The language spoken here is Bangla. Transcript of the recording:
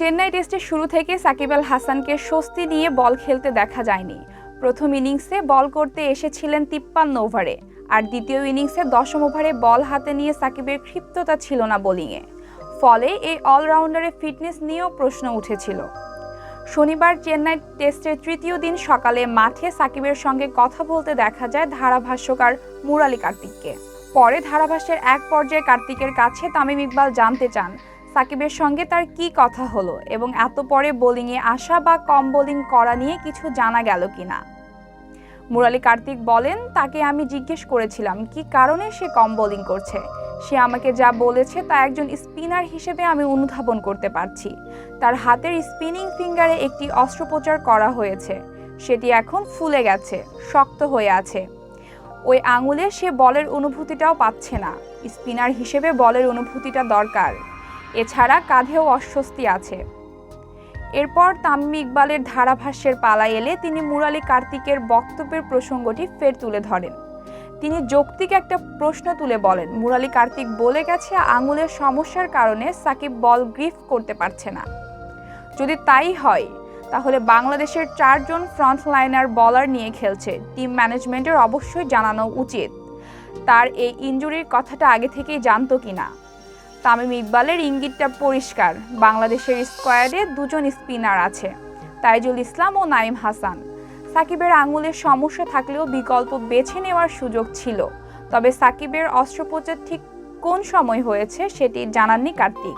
চেন্নাই টেস্টের শুরু থেকে সাকিব আল হাসানকে স্বস্তি নিয়ে বল খেলতে দেখা যায়নি। প্রথম ইনিংসে বল করতে এসেছিলেন তিপ্পান্ন ওভারে, আর দ্বিতীয় ইনিংসে দশম ওভারে বল হাতে নিয়ে সাকিবের ক্ষিপ্ততা ছিল না বোলিংয়ে। ফলে এই অলরাউন্ডারের ফিটনেস নিয়েও প্রশ্ন উঠেছিল। শনিবার চেন্নাই টেস্টের তৃতীয় দিন সকালে মাঠে সাকিবের সঙ্গে কথা বলতে দেখা যায় ধারাভাষ্যকার মুরালি কার্তিককে। পরে ধারাভাষ্যের এক পর্যায়ে কার্তিকের কাছে তামিম ইকবাল জানতে চান সাকিবের সঙ্গে তার কি কথা হলো এবং এত পরে বোলিংয়ে আসা বা কম বোলিং করা নিয়ে কিছু জানা গেল কিনা? মুরালি কার্তিক বলেন, তাকে আমি জিজ্ঞেস করেছিলাম, কি কারণে সে কম বোলিং করছে? সে আমাকে যা বলেছে তা একজন স্পিনার হিসেবে আমি অনুধাবন করতে পারছি। তার হাতের স্পিনিং ফিঙ্গারে একটি অস্ত্রোপচার করা হয়েছে। সেটি এখন ফুলে গেছে, শক্ত হয়ে আছে। ওই আঙুলে সে বলের অনুভূতিটাও পাচ্ছে না। স্পিনার হিসেবে বলের অনুভূতিটা দরকার। এছাড়া কাঁধেও অস্বস্তি আছে। এরপর তামিম ইকবালের ধারাভাষ্যের পালা এলে তিনি মুরালি কার্তিকের বক্তব্যের প্রসঙ্গটি ফের তুলে ধরেন। তিনি যৌক্তিক একটা প্রশ্ন তুলে বলেন মুরালি কার্তিক বলে গেছে, আঙুলের সমস্যার কারণে সাকিব বল গ্রিফ করতে পারছে না। যদি তাই হয়, তাহলে বাংলাদেশের চারজন ফ্রন্ট লাইনার বলার নিয়ে খেলছে। টিম ম্যানেজমেন্টের অবশ্যই জানানো উচিত। তার এই ইনজুরির কথাটা আগে থেকেই জানতো কিনা? তামিম ইকবালের ইঙ্গিতটা পরিষ্কার। বাংলাদেশের স্কোয়াডে দুজন স্পিনার আছে, তাইজুল ইসলাম ও নাইম হাসান। সাকিবের আঙুলের সমস্যা থাকলেও বিকল্প বেছে নেওয়ার সুযোগ ছিল। তবে সাকিবের অস্ত্রোপচার ঠিক কোন সময় হয়েছে সেটি জানাননি কার্তিক।